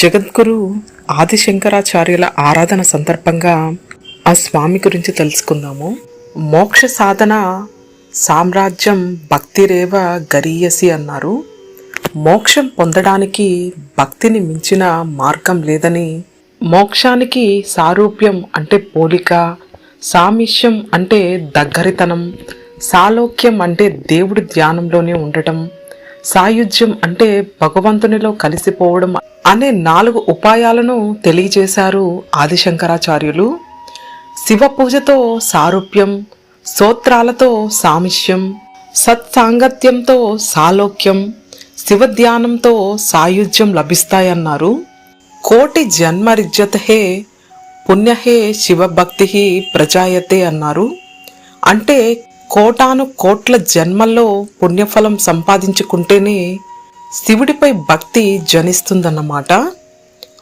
జగద్గురు ఆదిశంకరాచార్యుల ఆరాధన సందర్భంగా ఆ స్వామి గురించి తెలుసుకుందాము. మోక్ష సాధన సామ్రాజ్యం భక్తిరేవ గరీయసి అన్నారు. మోక్షం పొందడానికి భక్తిని మించిన మార్గం లేదని మోక్షానికి సారూప్యం అంటే పోలిక సామిష్యం అంటే దగ్గరితనం సాలోక్యం అంటే దేవుడి ధ్యానంలోనే ఉండటం సాయుధ్యం అంటే భగవంతునిలో కలిసిపోవడం అనే నాలుగు ఉపాయాలను తెలియజేశారు ఆదిశంకరాచార్యులు. శివ పూజతో సారూప్యం సోత్రాలతో సామిష్యం సత్సాంగత్యంతో సాలోక్యం శివధ్యానంతో సాయుధ్యం లభిస్తాయన్నారు. కోటి జన్మరిజ్యతహే పుణ్యహే శివభక్తి ప్రజాయతే అన్నారు. అంటే కోటాను కోట్ల జన్మల్లో పుణ్యఫలం సంపాదించుకుంటేనే శివుడిపై భక్తి జనిస్తుందన్నమాట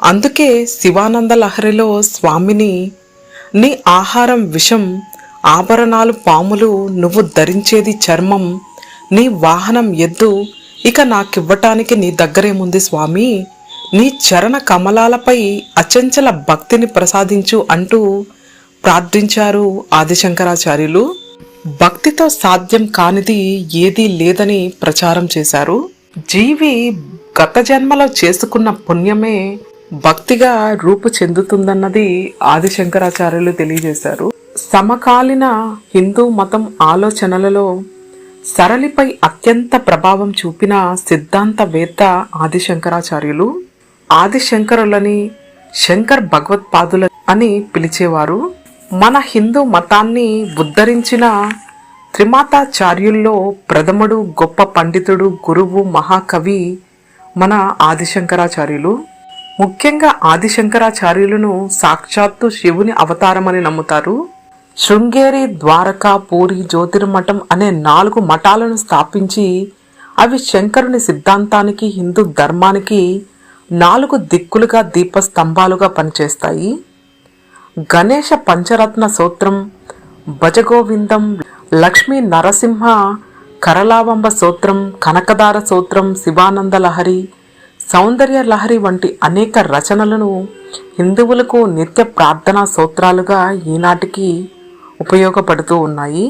అందుకే శివానంద లహరిలో స్వామిని నీ ఆహారం విషం ఆభరణాలు పాములు నువ్వు ధరించేది చర్మం నీ వాహనం ఎద్దు ఇక నాకివ్వటానికి నీ దగ్గరేముంది స్వామి నీ చరణ కమలాలపై అచంచల భక్తిని ప్రసాదించు అంటూ ప్రార్థించారు ఆదిశంకరాచార్యులు. భక్తితో సాధ్యం కానిది ఏదీ లేదని ప్రచారం చేశారు. జీవి గత జన్మలో చేసుకున్న పుణ్యమే భక్తిగా రూపు చెందుతుందన్నది ఆదిశంకరాచార్యులు తెలియజేశారు. సమకాలీన హిందూ మతం ఆలోచనలలో సరళిపై అత్యంత ప్రభావం చూపిన సిద్ధాంతవేత్త ఆదిశంకరాచార్యులు ఆదిశంకరులని శంకర్ భగవత్పాదుల అని పిలిచేవారు. మన హిందూ మతాన్ని ఉద్ధరించిన త్రిమాతాచార్యుల్లో ప్రథముడు గొప్ప పండితుడు గురువు మహాకవి మన ఆదిశంకరాచార్యులు. ముఖ్యంగా ఆదిశంకరాచార్యులను సాక్షాత్తు శివుని అవతారమని నమ్ముతారు. శృంగేరి ద్వారకా పూరి జ్యోతిర్మఠం అనే నాలుగు మఠాలను స్థాపించి అవి శంకరుని సిద్ధాంతానికి హిందూ ధర్మానికి నాలుగు దిక్కులుగా దీపస్తంభాలుగా పనిచేస్తాయి. గణేష పంచరత్న సూత్రం భజగోవిందం లక్ష్మీ నరసింహ కరలావంబ సూత్రం కనకదార సూత్రం శివానంద లహరి సౌందర్య లహరి వంటి అనేక రచనలను హిందువులకు నిత్య ప్రార్థనా సూత్రాలుగా ఈనాటికి ఉపయోగపడుతూ ఉన్నాయి.